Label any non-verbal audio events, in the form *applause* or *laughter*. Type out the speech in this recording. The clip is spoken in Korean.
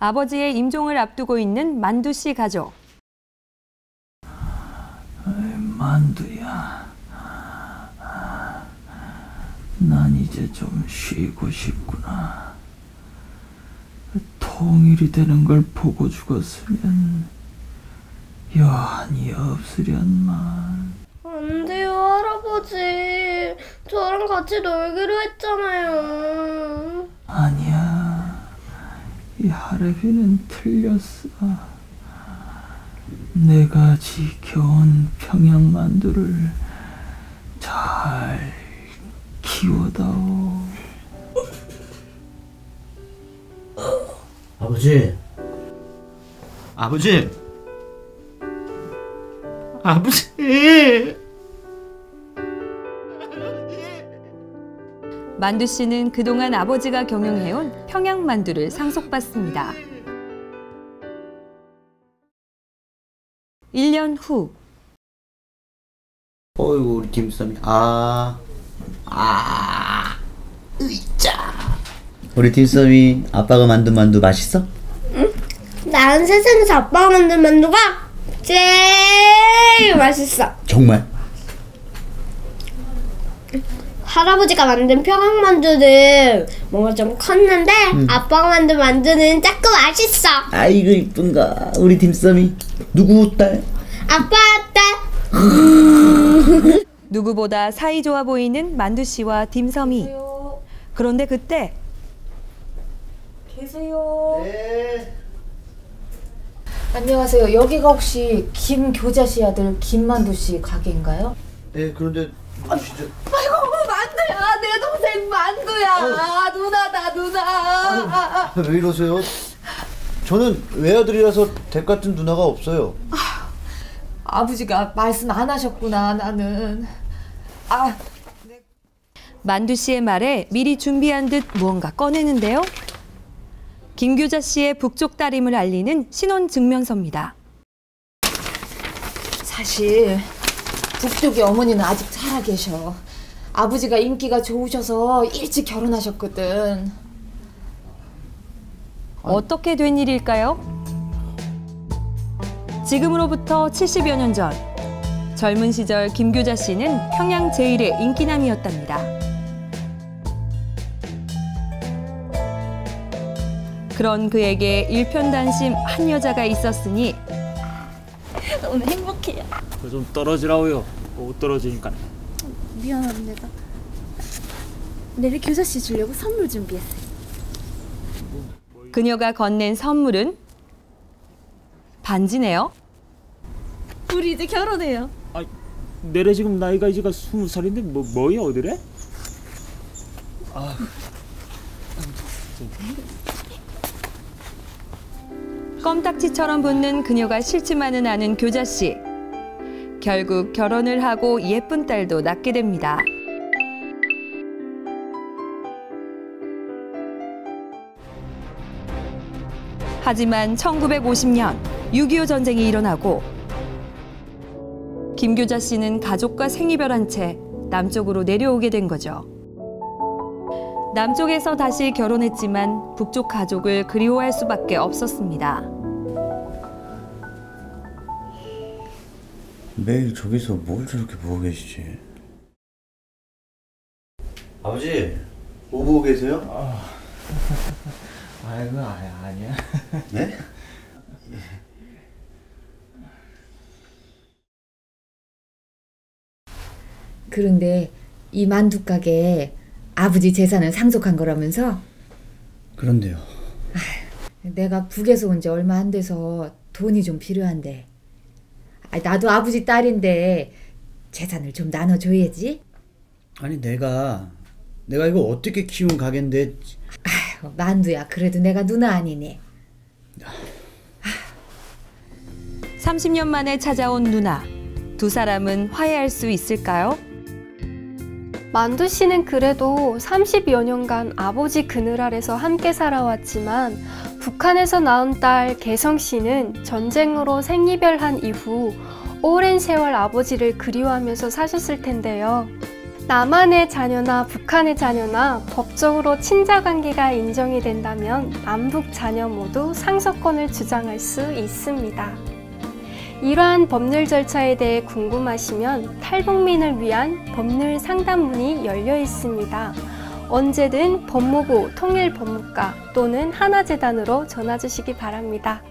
아버지의 임종을 앞두고 있는 만두 씨 가족. 만두야. 난 이제 좀 쉬고 싶구나. 통일이 되는 걸 보고 죽었으면 여한이 없으련만. 안 돼요, 할아버지. 저랑 같이 놀기로 했잖아요. 아니야. 이 할애비는 틀렸어. 내가 지켜온 평양만두를 잘 키워다오. 아버지. 아버지. 아버지. 만두 씨는 그동안 아버지가 경영해온 평양 만두를 상속받습니다. 1년 후 어이구 우리 딤섬이 아. 아. 으이짜. 우리 딤섬이 아빠가 만든 만두 맛있어? 난 세상에서 아빠가 만든 만두가 제일 맛있어. 정말. 할아버지가 만든 평양만두는 뭔가 좀 컸는데 아빠가 만든 만두는 작고 맛있어. 아이고 이쁜가 우리 딤섬이 누구 딸? 아빠 딸. *laughs* 누구보다 사이 좋아 보이는 만두 씨와 딤섬이. 그런데 그때 계세요. 네. 안녕하세요. 여기가 혹시 김교자 씨 아들 김만두 씨 가게인가요? 네 그런데 누구시죠? 아이고 만두야 내 동생 만두야 누나다 누나. 왜 이러세요? 저는 외아들이라서 댁 같은 누나가 없어요. 아버지가 말씀 안 하셨구나 나는. 아 만두 씨의 말에 미리 준비한 듯 무언가 꺼내는데요. 김규자 씨의 북쪽 따림을 알리는 신혼 증명서입니다. 사실 북쪽의 어머니는 아직 살아 계셔. 아버지가 인기가 좋으셔서 일찍 결혼하셨거든. 어떻게 된 일일까요? 지금으로부터 70여 년 전, 젊은 시절 김규자 씨는 평양 제1의 인기남이었답니다. 그런 그에게 일편단심 한 여자가 있었으니 너무 행복해요. 좀 떨어지라고요. 못 떨어지니까. 미안합니다. 내일 교사 씨 주려고 선물 준비했어요. 그녀가 건넨 선물은 반지네요. 우리 이제 결혼해요. 내래 지금 나이가 이제가 스무 살인데 뭐 뭐야 어디래? 껌딱지처럼 붙는 그녀가 싫지만은 않은 교자 씨. 결국 결혼을 하고 예쁜 딸도 낳게 됩니다. 하지만 1950년 6.25 전쟁이 일어나고 김교자 씨는 가족과 생이별한 채 남쪽으로 내려오게 된 거죠. 남쪽에서 다시 결혼했지만 북쪽 가족을 그리워할 수밖에 없었습니다. 매일 저기서 뭘 저렇게 보고 계시지? 아버지 뭐 보고 계세요? *laughs* 아이고 아니, 아니야. *laughs* 네? 그런데 이 만두 가게 아버지 재산을 상속한 거라면서 그런데요. 내가 북에서 온 지 얼마 안 돼서 돈이 좀 필요한데 아, 나도 아버지 딸인데 재산을 좀 나눠줘야지 아니 내가 내가 이거 어떻게 키운 가게인데 아휴, 만두야 그래도 내가 누나 아니니 30년 만에 찾아온 누나. 두 사람은 화해할 수 있을까요? 만두 씨는 그래도 30여 년간 아버지 그늘 아래서 함께 살아왔지만 북한에서 낳은 딸 개성 씨는 전쟁으로 생이별한 이후 오랜 세월 아버지를 그리워하면서 사셨을 텐데요. 남한의 자녀나 북한의 자녀나 법적으로 친자 관계가 인정이 된다면 남북 자녀 모두 상속권을 주장할 수 있습니다. 이러한 법률 절차에 대해 궁금하시면 탈북민을 위한 법률 상담문이 열려 있습니다. 언제든 법무부 통일법무과 또는 하나재단으로 전화 주시기 바랍니다.